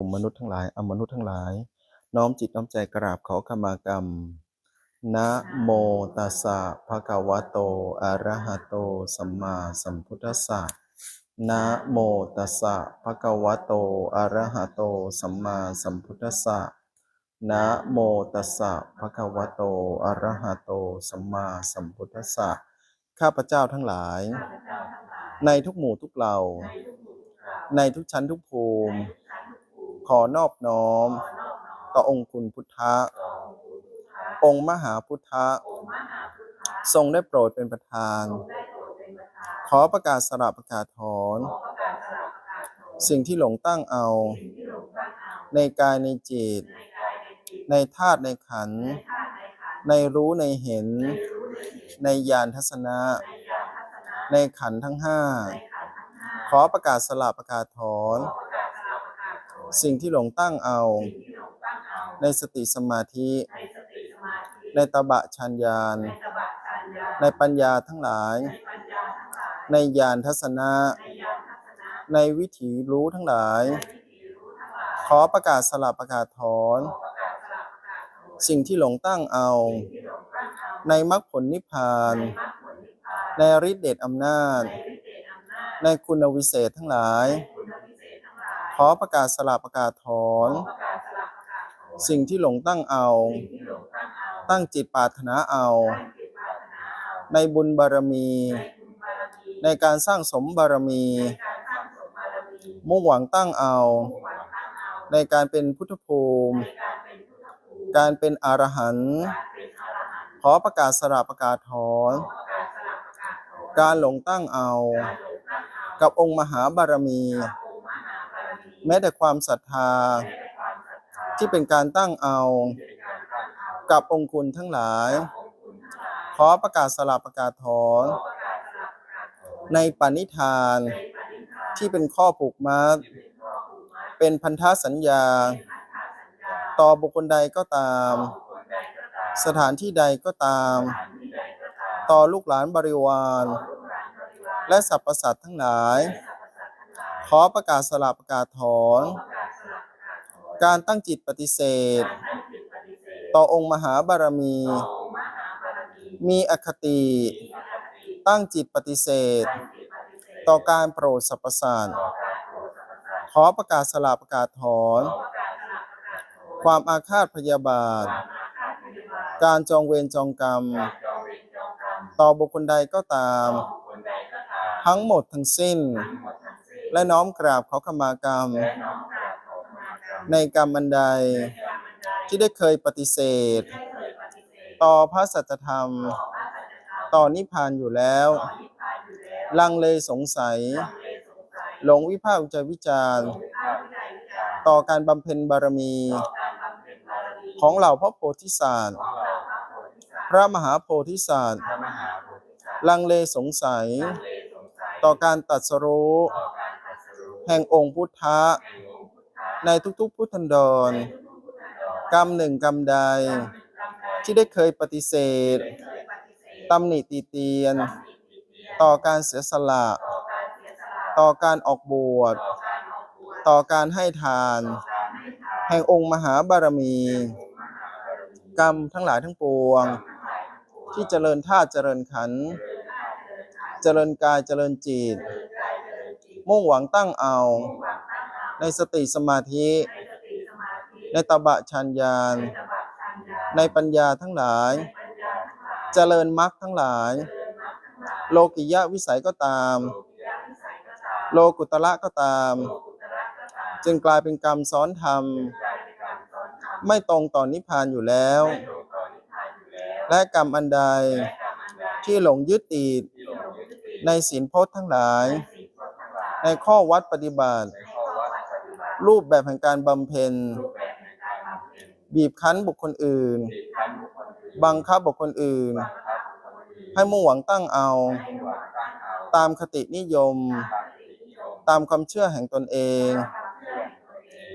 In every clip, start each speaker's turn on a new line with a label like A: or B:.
A: กลุ่มมนุษย์ทั้งหลายอมนุษย์ทั้งหลาย น้อมจิตน้อมใจกราบขอขมากรรม นะโมตัสสะภะคะวะโต อะระหะโต สัมมาสัมพุทธัสสะนะโมตัสสะภะคะวะโต อะระหะโต สัมมาสัมพุทธัสสะนะโมตัสสะภะคะวะโต อะระหะโต สัมมาสัมพุทธัสสะ ข้าพเจ้าทั้งหลาย ในทุกหมู่ทุกเหล่า ในทุกชั้นทุกภูมิ ขอนอบน้อม ต่อองค์คุณพุทธะ องค์มหาพุทธะ ทรงได้โปรดเป็นประธาน ขอประกาศสละประกาศถอน สิ่งที่หลงตั้งเอา ในกายในจิต ในธาตุในขัน ในรู้ในเห็น ในญาณทัศนะ ในขันทั้งห้า ขอประกาศสละประกาศถอน สิ่งที่หลงตั้งเอา ในสติสมาธิ ในตบะชัญญาณ ในปัญญาทั้งหลาย ในญาณทัศนะ ในวิถีรู้ทั้งหลาย ขอประกาศสละประกาศถอน สิ่งที่หลงตั้งเอา ในมรรคผลนิพพาน ในฤทธิเดชอำนาจ ในคุณวิเศษทั้งหลาย ขอประกาศสละประกาศถอน สิ่งที่หลงตั้งเอา ตั้งจิตปรารถนาเอา ในบุญบารมี ในการสร้างสมบารมี มุ่งหวังตั้งเอา ในการเป็นพุทธภูมิ การเป็นอรหันต์ขอประกาศสละประกาศถอน การหลงตั้งเอา กับองค์มหาบารมี แม้แต่ความศรัทธา ที่เป็นการตั้งเอา กับองค์คุณทั้งหลาย ขอประกาศสละประกาศถอน ในปณิธาน ที่เป็นข้อผูกมัดเป็นพันธสัญญา ต่อบุคคลใดก็ตาม สถานที่ใดก็ตาม ต่อลูกหลานบริวาร และสรรพสัตว์ทั้งหลาย ขอประกาศสละประกาศถอน การตั้งจิตปฏิเสธ ต่อองค์มหาบารมี มีอคติ ตั้งจิตปฏิเสธ ต่อการโปรดสรรพสัตว์ขอประกาศสละประกาศถอน ความอาฆาตพยาบาท การจองเวรจองกรรม ต่อบุคคลใดก็ตาม ทั้งหมดทั้งสิ้น และน้อมกราบขอขมากรรม ในกรรมอันใด ที่ได้เคยปฏิเสธ ต่อพระสัจธรรม ต่อนิพพานอยู่แล้ว ลังเลสงสัย หลงวิภาควิจารณ์วิจารณ์ ต่อการบำเพ็ญบารมี ของเหล่าพระโพธิสัตว์พระมหาโพธิสัตว์ลังเลสงสัย ต่อการตรัดสรู้ แห่งองค์พุทธะ ในทุกๆ พุทธันดร กรรมหนึ่งกรรมใด ที่ได้เคยปฏิเสธตำหนิตีเตียน ต่อการเสียสละ ต่อการออกบวช ต่อการให้ทาน แห่งองค์มหาบารมี กรรมทั้งหลายทั้งปวง ที่เจริญธาตุเจริญขันธ์เจริญกายเจริญจิต มุ่งหวังตั้งเอา ในสติสมาธิ ในตบะชัญญาณในปัญญาทั้งหลาย เจริญมรรคทั้งหลาย โลกิยะวิสัยก็ตาม โลกุตระก็ตาม จึงกลายเป็นกรรมซ้อนธรรม ไม่ตรงต่อนนิพพานอยู่แล้ว และกรรมอันใดที่หลงยึดติดในศีลพจน์ทั้งหลาย ในข้อวัดปฏิบัติ รูปแบบแห่งการบำเพ็ญ บีบคั้นบุคคลอื่น บังคับบุคคลอื่น ให้มุ่งหวังตั้งเอา ตามคตินิยม ตามความเชื่อแห่งตนเอง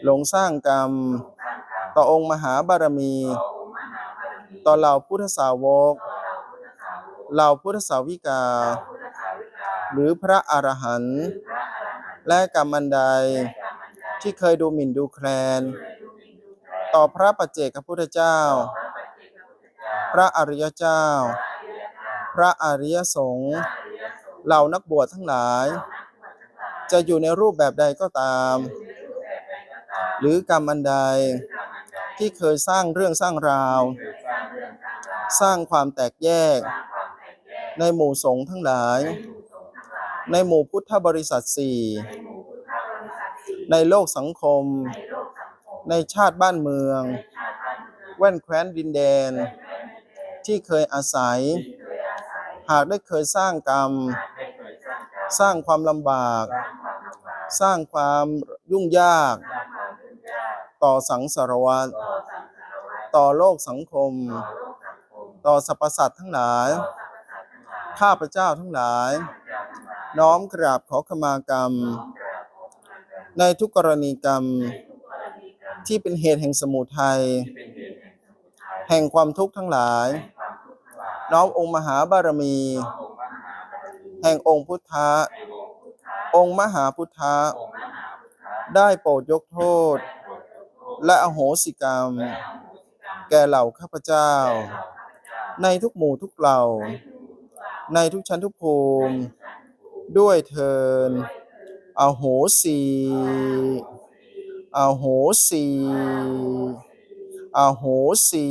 A: หลงสร้างกรรม ต่อองค์มหาบารมี ต่อเหล่าพุทธสาวกเหล่าพุทธสาวิกา หรือพระอรหันต์ และกรรมอันใด ที่เคยดูหมิ่นดูแคลน ต่อพระปัจเจกพุทธเจ้า พระอริยเจ้า พระอริยสงฆ์เหล่านักบวชทั้งหลาย จะอยู่ในรูปแบบใดก็ตาม หรือกรรมอันใด ที่เคยสร้างเรื่องสร้างราว สร้างความแตกแยก ในหมู่สงฆ์ทั้งหลาย ในหมู่พุทธบริษัทสี่ในโลกสังคม ในชาติบ้านเมือง แว่นแคว้นดินแดน ที่เคยอาศัย หากได้เคยสร้างกรรม สร้างความลำบาก สร้างความยุ่งยาก ต่อสังสารวัตรต่อโลกสังคม ต่อสรรพสัตว์ทั้งหลาย ข้าพเจ้าทั้งหลาย น้อมกราบขอขมากรรม ในทุกกรณีกรรม ที่เป็นเหตุแห่งสมุทัยแห่งความทุกข์ทั้งหลาย น้อมองค์มหาบารมี แห่งองค์พุทธะองค์มหาพุทธะได้โปรดยกโทษ และอโหสิกรรม แก่เหล่าข้าพเจ้า ในทุกหมู่ทุกเหล่า ในทุกชั้นทุกภูมิ ด้วยเทินอโหสีอโหสีอโหสี